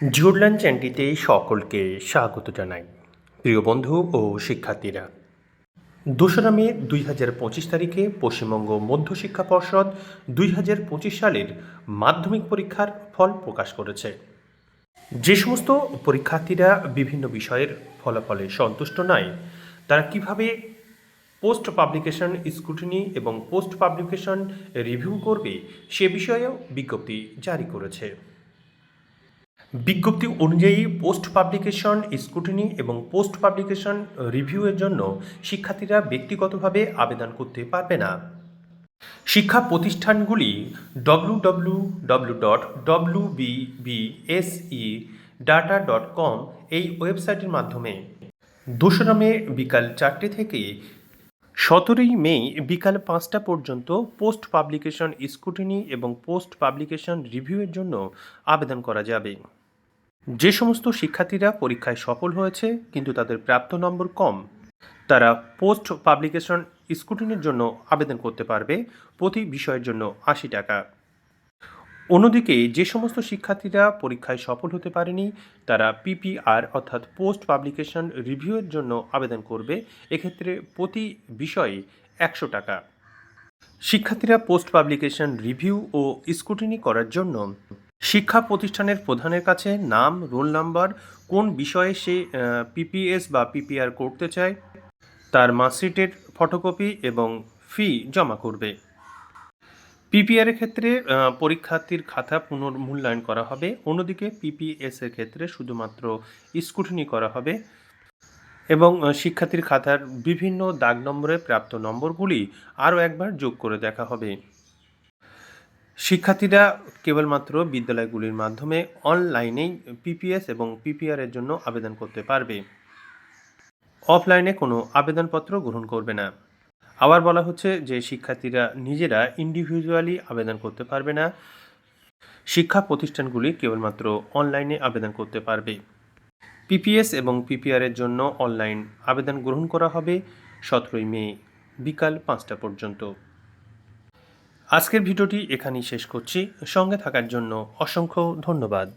জিওডল্যান্ড চ্যানেলটিতে সকলকে স্বাগত জানাই, প্রিয় বন্ধু ও শিক্ষার্থীরা। দোসরা মে দুই হাজার পঁচিশ তারিখে পশ্চিমবঙ্গ মধ্যশিক্ষা পর্ষদ দুই হাজার পঁচিশ সালের মাধ্যমিক পরীক্ষার ফল প্রকাশ করেছে। যে সমস্ত পরীক্ষার্থীরা বিভিন্ন বিষয়ের ফলাফলে সন্তুষ্ট নয়, তারা কীভাবে পোস্ট পাবলিকেশন স্ক্রুটিনি এবং পোস্ট পাবলিকেশন রিভিউ করবে সে বিষয়েও বিজ্ঞপ্তি জারি করেছে। বিজ্ঞপ্তি অনুযায়ী পোস্ট পাবলিকেশন, স্ক্রুটিনি এবং পোস্ট পাবলিকেশন রিভিউয়ের জন্য শিক্ষার্থীরা ব্যক্তিগতভাবে আবেদন করতে পারবে না। শিক্ষা প্রতিষ্ঠানগুলি W W W dot W BBSE data dot com এই ওয়েবসাইটের মাধ্যমে দোসরা মে বিকাল চারটে থেকে সতেরোই মে বিকাল পাঁচটা পর্যন্ত পোস্ট পাবলিকেশন, স্ক্রুটিনি এবং পোস্ট পাবলিকেশন রিভিউয়ের জন্য আবেদন করা যাবে। যে সমস্ত শিক্ষার্থীরা পরীক্ষায় সফল হয়েছে, কিন্তু তাদের প্রাপ্ত নম্বর কম, তারা পোস্ট পাবলিকেশন স্কুটিনের জন্য আবেদন করতে পারবে প্রতি বিষয়ের জন্য আশি টাকা। অন্যদিকে, যে সমস্ত শিক্ষার্থীরা পরীক্ষায় সফল হতে পারেনি, তারা পিপিআর অর্থাৎ পোস্ট পাবলিকেশন রিভিউয়ের জন্য আবেদন করবে, এক্ষেত্রে প্রতি বিষয়ে একশো টাকা। শিক্ষার্থীরা পোস্ট পাবলিকেশন রিভিউ ও স্কুটিনি করার জন্য শিক্ষা প্রতিষ্ঠানের প্রধানের কাছে নাম, রোল নাম্বার, কোন বিষয়ে সে পিপিএস বা পিপিআর করতে চায়, তার মার্কশিটের ফটোকপি এবং ফি জমা করবে। পিপিআর এর ক্ষেত্রে পরীক্ষার্থীর খাতা পুনর্মূল্যায়ন করা হবে। অন্যদিকে পিপিএস এর ক্ষেত্রে শুধুমাত্র স্ক্রুটিনি করা হবে এবং শিক্ষার্থীর খাতার বিভিন্ন দাগ নম্বরে প্রাপ্ত নম্বরগুলি আরও একবার যোগ করে দেখা হবে। শিক্ষার্থীরা কেবলমাত্র বিদ্যালয়গুলির মাধ্যমে অনলাইনেই পিপিএস এবং পিপিআর এর জন্য আবেদন করতে পারবে। অফলাইনে কোনো আবেদনপত্র গ্রহণ করবে না। আবার বলা হচ্ছে যে শিক্ষার্থীরা নিজেরা ইন্ডিভিজুয়ালি আবেদন করতে পারবে না। শিক্ষা প্রতিষ্ঠানগুলি কেবলমাত্র অনলাইনে আবেদন করতে পারবে। পিপিএস এবং পিপিআর এর জন্য অনলাইন আবেদন গ্রহণ করা হবে সতেরোই মে বিকাল পাঁচটা পর্যন্ত। আজকের ভিডিওটি এখানেই শেষ করছি। সঙ্গে থাকার জন্য অসংখ্য ধন্যবাদ।